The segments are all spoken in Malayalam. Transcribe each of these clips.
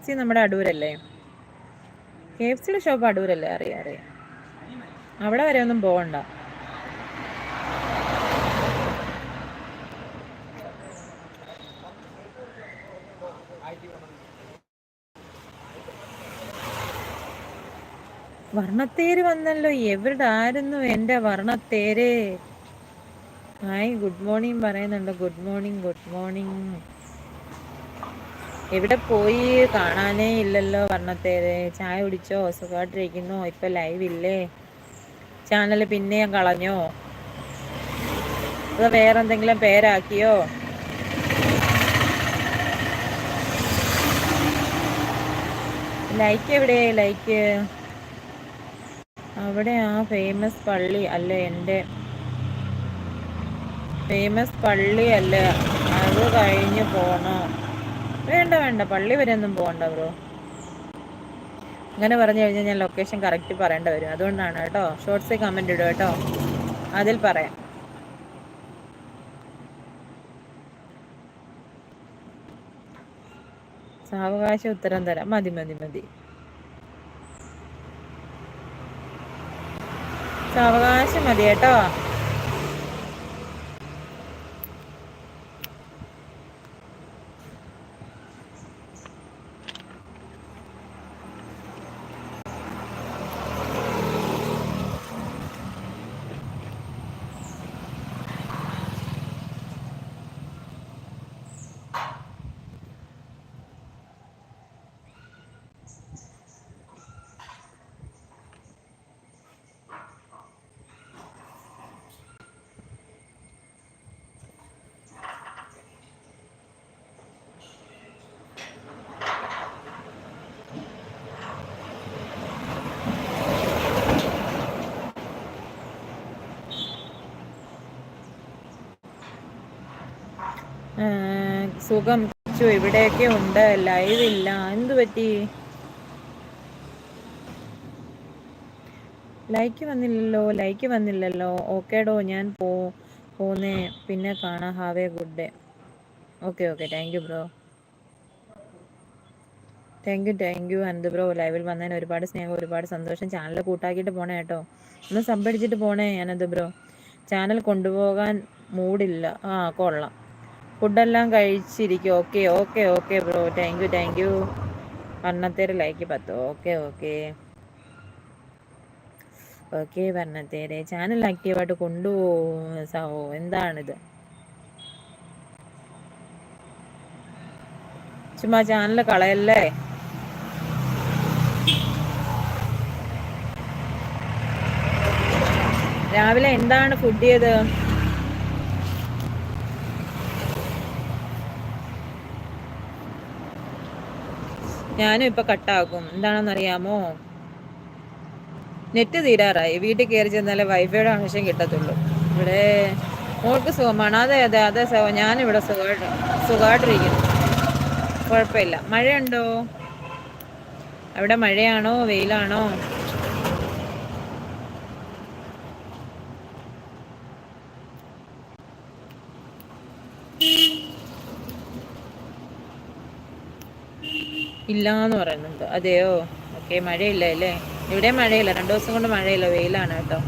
എഫ് സി നമ്മുടെ അടൂരല്ലേ? കെ എഫ് സിയുടെ ഷോപ്പ് അടൂരല്ലേ? അറിയാം അറിയാം. അവിടെ വരെ ഒന്നും പോകണ്ട വർണത്തേര് വന്നല്ലോ. എവിടെ ആയിരുന്നു എന്റെ വർണത്തേര്? ഹായ് ഗുഡ് മോർണിംഗ് പറയുന്നുണ്ട്. Good morning good morning. എവിടെ പോയി കാണാനേ ഇല്ലല്ലോ വർണത്തേത് ചായ കുടിച്ചോ? സുഖമായിട്ടിരിക്കുന്നു. ഇപ്പൊ ലൈവ് ഇല്ലേ? ചാനൽ പിന്നെയും കളഞ്ഞോ? അതോ വേറെന്തെങ്കിലും പേരാക്കിയോ? ലൈക്ക് എവിടെ? ലൈക്ക് അവിടെ ആ ഫേമസ് പള്ളി അല്ല എന്റെ? ഫേമസ് പള്ളി അല്ല? അത് കഴിഞ്ഞ് പോണോ. വേണ്ട വേണ്ട. പള്ളി വരെ ഒന്നും പോകണ്ട ബ്രോ. അങ്ങനെ പറഞ്ഞു കഴിഞ്ഞാൽ ഞാൻ ലൊക്കേഷൻ കറക്റ്റ് പറയേണ്ട വരും. അതുകൊണ്ടാണ് കേട്ടോ. ഷോർട്സിൽ കമന്റ് ഇടും കേട്ടോ. അതിൽ പറയാം. സാവകാശം ഉത്തരം തരാം. മതി മതി മതി. സാവകാശം മതി കേട്ടോ. സുഖം. ഇവിടെയൊക്കെ ഉണ്ട്. ലൈവ് ഇല്ല. എന്തു പറ്റി? ലൈക്ക് വന്നില്ലല്ലോ. ലൈക്ക് വന്നില്ലല്ലോ. ഓക്കേടോ ഞാൻ പോ പോന്നേ. പിന്നെ കാണാം. Have a good day okay okay thank you bro thank you thank you Anant bro ലൈവിൽ വന്നതിന് ഒരുപാട് സ്നേഹം ഒരുപാട് സന്തോഷം. ചാനൽ കൂട്ടാക്കിയിട്ട് പോണേ കേട്ടോ. ഒന്ന് സമ്പടിച്ചിട്ട് പോണേ അനന്ത് ബ്രോ ചാനൽ കൊണ്ടുപോകാൻ മൂടില്ല ആ കൊള്ളാം. ഫുഡെല്ലാം കഴിച്ചിരിക്കും. Okay okay okay bro. Thank you thank you Varnatheru like പത്ത്. Okay okay. ഓക്കെ വർണത്തേരെ. ചാനൽ ആക്റ്റീവായിട്ട് കൊണ്ടുപോകും. സഹോ എന്താണിത്? ചുമ്മാ ചാനൽ കളയല്ലേ? രാവിലെ എന്താണ് ഫുഡ് ചെയ്ത് ഞാനും ഇപ്പൊ കട്ടാക്കും എന്താണെന്നറിയാമോ? നെറ്റ് തീരാറായി. വീട്ടിൽ കയറി ചെന്നാലേ വൈഫൈയുടെ ആവശ്യം കിട്ടത്തുള്ളൂ. ഇവിടെ മോൾക്ക് സുഖമാണ്. അതെ അതെ അതെ സുഖം ഞാനിവിടെ സുഖമായിട്ട് സുഖമായിട്ടിരിക്കുന്നു കുഴപ്പമില്ല. മഴയുണ്ടോ? അവിടെ മഴയാണോ? വെയിലാണോ? ഇല്ല എന്ന് പറയുന്നുണ്ട്. അതെയോ? ഓക്കെ മഴയില്ല അല്ലേ? ഇവിടെ മഴയില്ല. രണ്ടു ദിവസം കൊണ്ട് മഴയില്ല. വെയിലാണ് കേട്ടോ.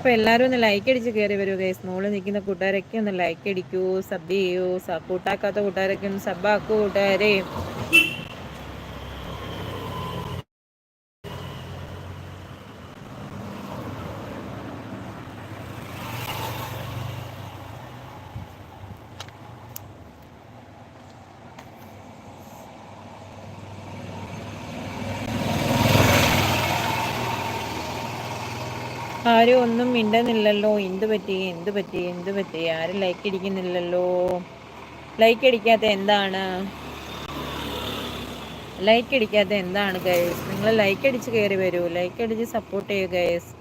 അപ്പോൾ എല്ലാവരും ഒന്ന് ലൈക്ക് അടിച്ച് കയറി വരൂ ഗൈസ് മോൾ നിൽക്കുന്ന കൂട്ടുകാരൊക്കെ ഒന്ന് ലൈക്ക് അടിക്കൂ സബ് ചെയ്യൂ കൂട്ടാക്കാത്ത കൂട്ടുകാരൊക്കെ ഒന്ന് സബ്ബാക്കൂ കൂട്ടുകാരെ. ആരും ഒന്നും മിണ്ടുന്നില്ലല്ലോ. എന്ത് പറ്റി? എന്ത് പറ്റി? എന്ത് പറ്റി? ആരും ലൈക്ക് അടിക്കുന്നില്ലല്ലോ. ലൈക്ക് അടിക്കാത്ത എന്താണ്? ലൈക്ക് അടിക്കാത്ത എന്താണ് ഗൈസ് നിങ്ങൾ ലൈക്ക് അടിച്ച് കയറി വരൂ. ലൈക്ക് അടിച്ച് സപ്പോർട്ട് ചെയ്യൂ ഗൈസ്